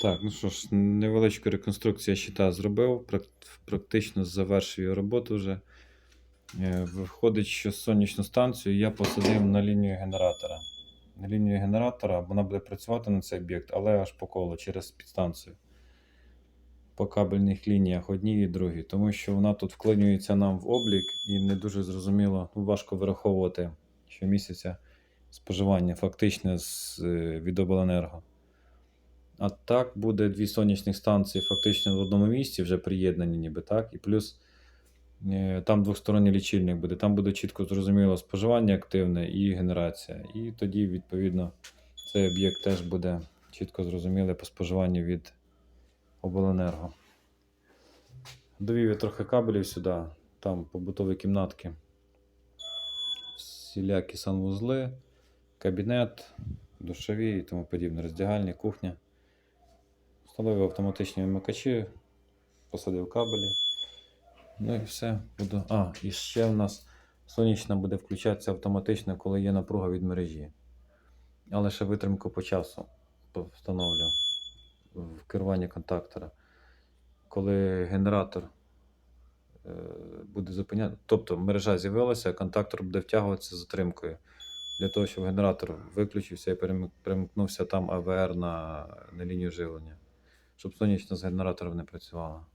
Так, ну що ж, невеличку реконструкцію щита зробив, практично завершив його роботу вже. Е, Виходить, що сонячну станцію я посадив на лінію генератора. На лінію генератора вона буде працювати на цей об'єкт, але аж по колу через підстанцію. По кабельних лініях одній і другій, тому що вона тут вклинюється нам в облік і не дуже зрозуміло, ну, важко вираховувати щомісяця споживання фактичне з, е, від обленерго. А так буде дві сонячних станції фактично в одному місці, вже приєднані, ніби так. І плюс е, там двосторонній лічильник буде. Там буде чітко зрозуміло споживання активне і генерація. І тоді, відповідно, цей об'єкт теж буде чітко зрозуміле по споживанню від обленерго. Довів я трохи кабелів сюди, там побутові кімнатки, всілякі санвузли, кабінет, душові і тому подібне, роздягальні, кухня. Встановив автоматичні вимикачі, посадив кабелі. Ну і все. Буду. А, і ще в нас сонячна буде включатися автоматично, коли є напруга від мережі. Але ще витримку по часу встановлю в керуванні контактора. Коли генератор е, буде зупиняти, тобто мережа з'явилася, контактор буде втягуватися з затримкою. Для того, щоб генератор виключився і перемкнувся там АВР на, на лінію живлення щоб сонячна з генератором не працювала.